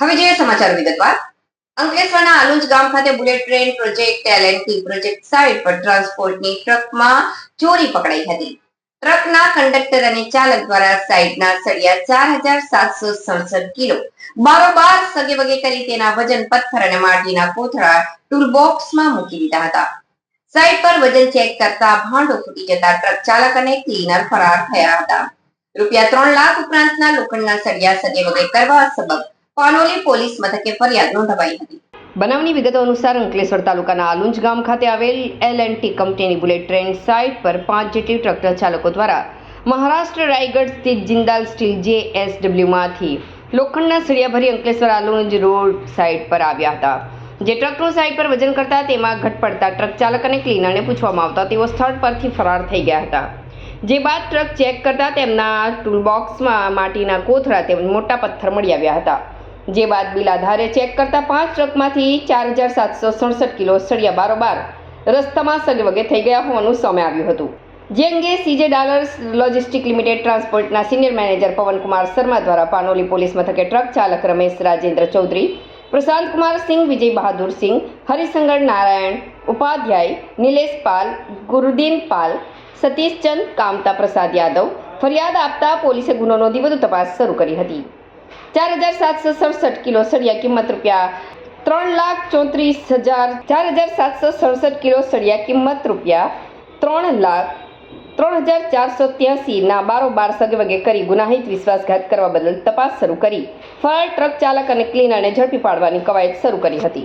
હવે જોઈએ સમાચાર વિગતવાર. અંકલેશ્વરના આલુંજ ગામ ખાતે bullet train project L and T project site પર ટ્રાન્સપોર્ટની ટ્રકમાં ચોરી પકડાઈ હતી. ટ્રકના કંડક્ટર અને ચાલક દ્વારા સાઇટના સળિયા ચાર હજાર સાતસો સડસઠ કિલો. બારોબાર સગે વગે કરી તેના વજન, પથ્થર અને માટીના કોથળા ટૂલબોક્સમાં મૂકી દીધા હતા. સાઇટ પર વજન ચેક કરતા ભાંડો ફૂટી જતા ટ્રક ચાલક અને ક્લીનર ફરાર થયા હતા. રૂપિયા ત્રણ લાખ ઉપરાંતના લોખંડના સળિયા સગે વગે કરવા સબબ પાનોલી પોલીસ મથકે ફરિયાદ નોંધાવાઈ હતી. બનાવની વિગતો અનુસાર અંકલેશ્વર તાલુકાના આલુંજ ગામ ખાતે આવેલ એલ એન્ડ ટી કંપનીની બુલેટ ટ્રેન સાઇટ પર પાંચ જેટલી ટ્રક્ટર ચાલકો દ્વારા મહારાષ્ટ્ર રાયગઢ સ્થિત જિંદાલ સ્ટીલ જે એસમાંથી લોખંડના સળિયાભરી અંકલેશ્વર આલુંજ રોડ સાઇટ પર આવ્યા હતા. જે ટ્રકનું સાઇટ પર વજન કરતા તેમાં ઘટ પડતા ટ્રક ચાલક અને ક્લીનરને પૂછવામાં આવતા તેઓ સ્થળ પરથી ફરાર થઈ ગયા હતા. જે બાદ ટ્રક ચેક કરતા તેમના ટૂલબોક્સમાં માટીના કોથળા તેમજ મોટા પથ્થર મળી આવ્યા હતા. જે બાદ બિલ આધારે ચેક કરતા પાંચ ટ્રકમાંથી ચાર હજાર સાતસો સડસઠ કિલો સળિયા બારોબાર રસ્તામાં સગવગે થઈ ગયા હોવાનું સામે આવ્યું હતું. જે અંગે સીજે ડાલર્સ લોજિસ્ટિક લિમિટેડ ટ્રાન્સપોર્ટના સિનિયર મેનેજર પવનકુમાર શર્મા દ્વારા પાનોલી પોલીસ મથકે ટ્રક ચાલક રમેશ રાજેન્દ્ર ચૌધરી, પ્રશાંત કુમાર સિંહ વિજય બહાદુર સિંહ હરિશંકર નારાયણ ઉપાધ્યાય, નિલેશ પાલ, ગુરુદીન પાલ, સતીશચંદ કામતા પ્રસાદ યાદવ ફરિયાદ આપતા પોલીસે ગુનો નોંધી વધુ તપાસ શરૂ કરી હતી. ચાર હજાર સાતસો સડસઠ કિલો સળિયા કિંમત રૂપિયા. ત્રણ લાખ ચોત્રીસ હજાર ચાર હજાર સાતસો સડસઠ કિલો સળિયા કિંમત રૂપિયા. ત્રણ લાખ ત્રણ હજાર ચારસો ત્યાસીના બારોબાર સગવગે કરી ગુનાહિત વિશ્વાસઘાત કરવા બદલ તપાસ શરૂ કરી. ફરાર ટ્રક ચાલક અને ક્લીનરને ઝડપી પાડવાની કવાયત શરૂ કરી હતી.